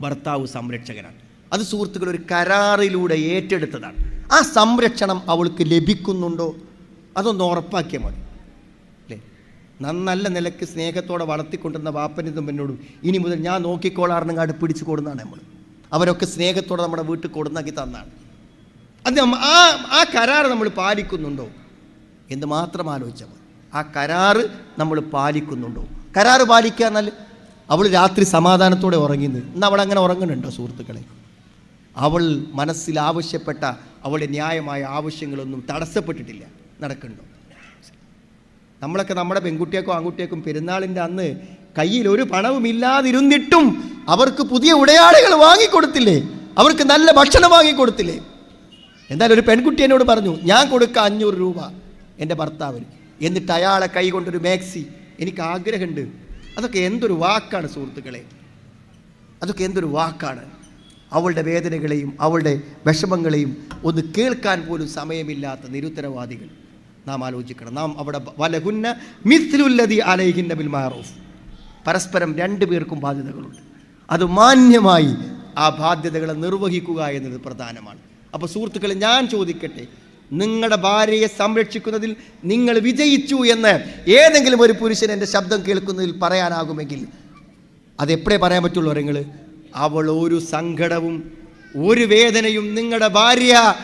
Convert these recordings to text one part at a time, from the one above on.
ഭർത്താവ് സംരക്ഷകനാണ്. അത് സുഹൃത്തുക്കൾ ഒരു കരാറിലൂടെ ഏറ്റെടുത്തതാണ്. ആ സംരക്ഷണം അവൾക്ക് ലഭിക്കുന്നുണ്ടോ? അതൊന്ന് ഉറപ്പാക്കിയാൽ മതി. അല്ലേ? ന- നല്ല നിലയ്ക്ക് സ്നേഹത്തോടെ വളർത്തിക്കൊണ്ടിരുന്ന വാപ്പനും തുമ്പനോടും ഇനി മുതൽ ഞാൻ നോക്കിക്കോളാർന്നങ്ങാട് പിടിച്ചു കൊടുന്നാണ് നമ്മൾ അവരൊക്കെ സ്നേഹത്തോടെ നമ്മുടെ വീട്ടിൽ കൊടുന്നാക്കി തന്നാണ്. അത് ആ ആ കരാർ നമ്മൾ പാലിക്കുന്നുണ്ടോ? എന്ന് മാത്രം ആലോചിച്ചാൽ മതി. ആ കരാറ് നമ്മൾ പാലിക്കുന്നുണ്ടോ? കരാറ് പാലിക്കുക എന്നാൽ അവൾ രാത്രി സമാധാനത്തോടെ ഉറങ്ങിയത് ഇന്ന് അവൾ അങ്ങനെ ഉറങ്ങുന്നുണ്ടോ സുഹൃത്തുക്കളെ? അവൾ മനസ്സിൽ ആവശ്യപ്പെട്ട അവളുടെ ന്യായമായ ആവശ്യങ്ങളൊന്നും തടസ്സപ്പെട്ടിട്ടില്ല. നടക്കുന്നുണ്ടോ? നമ്മളൊക്കെ നമ്മുടെ പെൺകുട്ടിയേക്കും ആൺകുട്ടിയേക്കും പെരുന്നാളിന്റെ അന്ന് കയ്യിൽ ഒരു പണവുമില്ലാതിരുന്നിട്ടും അവർക്ക് പുതിയ ഉടയാളികൾ വാങ്ങിക്കൊടുത്തില്ലേ? അവർക്ക് നല്ല ഭക്ഷണം വാങ്ങിക്കൊടുത്തില്ലേ? എന്തായാലും ഒരു പെൺകുട്ടി എന്നോട് പറഞ്ഞു ഞാൻ കൊടുക്കാം അഞ്ഞൂറ് രൂപ എന്റെ ഭർത്താവിന്. എന്നിട്ട് അയാളെ കൈ കൊണ്ടൊരു മാക്സി. എനിക്ക് ആഗ്രഹമുണ്ട് അതൊക്കെ എന്തൊരു വാക്കാണ് സുഹൃത്തുക്കളെ? അതൊക്കെ എന്തൊരു വാക്കാണ്? അവളുടെ വേദനകളെയും അവളുടെ വിഷമങ്ങളെയും ഒന്ന് കേൾക്കാൻ പോലും സമയമില്ലാത്ത നിരുത്തരവാദികൾ. നാം ആലോചിക്കണം. നാം അവിടെ വലകുന്ന മിസ്ലുല്ലതി അലൈഹിന്ന ബിൽ മാറൂഫ്. പരസ്പരം രണ്ടു പേർക്കും ബാധ്യതകളുണ്ട്. അത് മാന്യമായി ആ ബാധ്യതകളെ നിർവഹിക്കുക എന്നത് പ്രധാനമാണ്. അപ്പോൾ സുഹൃത്തുക്കളെ ഞാൻ ചോദിക്കട്ടെ നിങ്ങളുടെ ഭാര്യയെ സംരക്ഷിക്കുന്നതിൽ നിങ്ങൾ വിജയിച്ചു എന്ന് ഏതെങ്കിലും ഒരു പുരുഷൻ എന്റെ ശബ്ദം കേൾക്കുന്നതിൽ പറയാനാകുമെങ്കിൽ അതെപ്പോഴേ പറയാൻ പറ്റുള്ളൂ നിങ്ങൾ അവൾ ഒരു സങ്കടവും ഒരു വേദനയും നിങ്ങളുടെ ഭാര്യ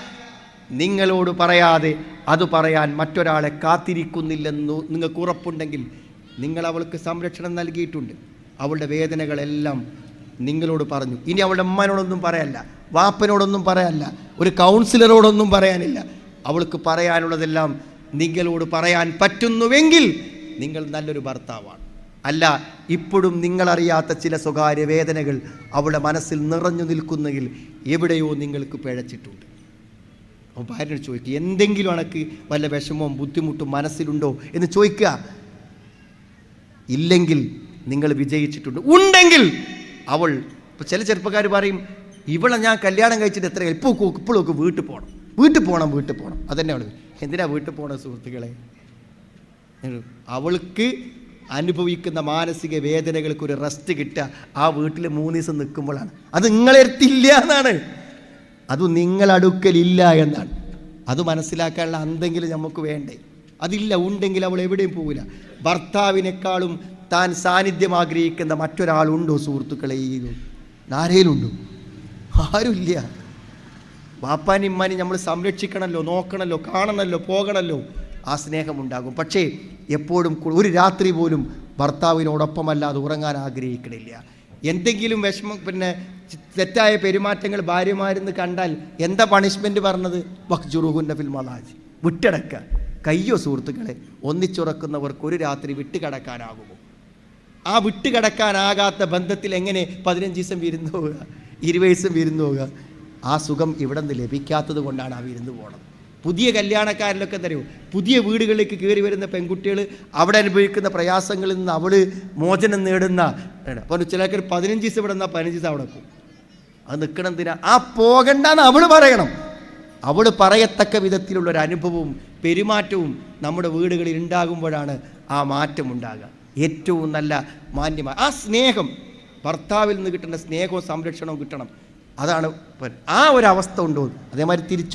നിങ്ങളോട് പറയാതെ അത് പറയാൻ മറ്റൊരാളെ കാത്തിരിക്കുന്നില്ലെന്ന് നിങ്ങൾക്ക് ഉറപ്പുണ്ടെങ്കിൽ നിങ്ങൾ അവൾക്ക് സംരക്ഷണം നൽകിയിട്ടുണ്ട്. അവളുടെ വേദനകളെല്ലാം നിങ്ങളോട് പറഞ്ഞു. ഇനി അവളുടെ അമ്മനോടൊന്നും പറയല്ല വാപ്പനോടൊന്നും പറയല്ല ഒരു കൗൺസിലറോടൊന്നും പറയാനില്ല. അവൾക്ക് പറയാനുള്ളതെല്ലാം നിങ്ങളോട് പറയാൻ പറ്റുന്നുവെങ്കിൽ നിങ്ങൾ നല്ലൊരു ഭർത്താവാണ്. അല്ല ഇപ്പോഴും നിങ്ങളറിയാത്ത ചില സ്വകാര്യ വേദനകൾ അവളുടെ മനസ്സിൽ നിറഞ്ഞു നിൽക്കുന്നെങ്കിൽ എവിടെയോ നിങ്ങൾക്ക് പിഴച്ചിട്ടുണ്ട്. അപ്പോൾ ഭാര്യനോട് ചോദിക്കുക എന്തെങ്കിലും അണക്ക് വല്ല വിഷമവും ബുദ്ധിമുട്ടും മനസ്സിലുണ്ടോ എന്ന് ചോദിക്കുക. ഇല്ലെങ്കിൽ നിങ്ങൾ വിജയിച്ചിട്ടുണ്ട്. ഉണ്ടെങ്കിൽ അവൾ ഇപ്പോൾ ചില ചെറുപ്പക്കാർ പറയും ഇവളെ ഞാൻ കല്യാണം കഴിച്ചിട്ട് എത്ര ഇപ്പോൾ ഇപ്പോഴൊക്കെ വീട്ടിൽ പോകണം വീട്ടിൽ പോകണം വീട്ടിൽ പോകണം അതന്നെയാണ് എന്തിനാ വീട്ടിൽ പോകണം സുഹൃത്തുക്കളെ? അവൾക്ക് അനുഭവിക്കുന്ന മാനസിക വേദനകൾക്ക് ഒരു റെസ്റ്റ് കിട്ടുക. ആ വീട്ടിൽ മൂന്ന് ദിവസം നിൽക്കുമ്പോഴാണ്. അത് നിങ്ങളെടുത്തില്ല എന്നാണ്. അത് നിങ്ങളടുക്കലില്ല എന്നാണ്. അത് മനസ്സിലാക്കാനുള്ള എന്തെങ്കിലും നമുക്ക് വേണ്ടേ? അതില്ല ഉണ്ടെങ്കിൽ അവൾ എവിടെയും പോകില്ല ഭർത്താവിനേക്കാളും താൻ സാന്നിധ്യം ആഗ്രഹിക്കുന്ന മറ്റൊരാളുണ്ടോ സുഹൃത്തുക്കളെ ആരേലുണ്ടോ ആരുമില്ല. വാപ്പാനും ഇമ്മാനും നമ്മൾ സംരക്ഷിക്കണമല്ലോ നോക്കണമല്ലോ കാണണമല്ലോ പോകണമല്ലോ ആ സ്നേഹമുണ്ടാകും പക്ഷേ എപ്പോഴും ഒരു രാത്രി പോലും ഭർത്താവിനോടൊപ്പമല്ലാതെ ഉറങ്ങാൻ ആഗ്രഹിക്കണില്ല. എന്തെങ്കിലും വിഷമം പിന്നെ തെറ്റായ പെരുമാറ്റങ്ങൾ ഭാര്യമാരെന്ന് കണ്ടാൽ എന്താ പണിഷ്മെന്റ് പറഞ്ഞത്? വഖ്ജുറുഹുന്ന ഫിൽ മലാജ് വിട്ടടക്കുക കയ്യോ സുഹൃത്തുക്കളെ ഒന്നിച്ചുറക്കുന്നവർക്ക് ഒരു രാത്രി വിട്ടുകിടക്കാനാകുമോ? ആ വിട്ടുകിടക്കാനാകാത്ത ബന്ധത്തിൽ എങ്ങനെ പതിനഞ്ച് ദിവസം വിരുന്ന് പോവുക? ഇരുപത് ദിവസം വിരുന്ന് പോവുക? ആ സുഖം ഇവിടെ നിന്ന് ലഭിക്കാത്തത് കൊണ്ടാണ് ആ വിരുന്ന് പോണത്. പുതിയ കല്യാണക്കാരിലൊക്കെ തരൂ പുതിയ വീടുകളിലേക്ക് കയറി വരുന്ന പെൺകുട്ടികൾ അവിടെ അനുഭവിക്കുന്ന പ്രയാസങ്ങളിൽ നിന്ന് അവൾ മോചനം നേടുന്ന അപ്പോൾ ചിലർക്ക് പതിനഞ്ച് ദിവസം ഇവിടെ നിന്നാൽ പതിനഞ്ച് ദിവസം അവിടെ പോകും അത് നിൽക്കണം എന്തിനാ? ആ പോകണ്ടെന്ന് അവൾ പറയണം. അവൾ പറയത്തക്ക വിധത്തിലുള്ള ഒരു അനുഭവവും പെരുമാറ്റവും നമ്മുടെ വീടുകളിൽ ഉണ്ടാകുമ്പോഴാണ് ആ മാറ്റം ഉണ്ടാകുക. ഏറ്റവും നല്ല മാന്യമായ ആ സ്നേഹം ഭർത്താവിൽ നിന്ന് കിട്ടുന്ന സ്നേഹവും സംരക്ഷണവും കിട്ടണം. അതാണ് ആ ഒരു അവസ്ഥ ഉണ്ടോ അതേമാതിരി തിരിച്ചു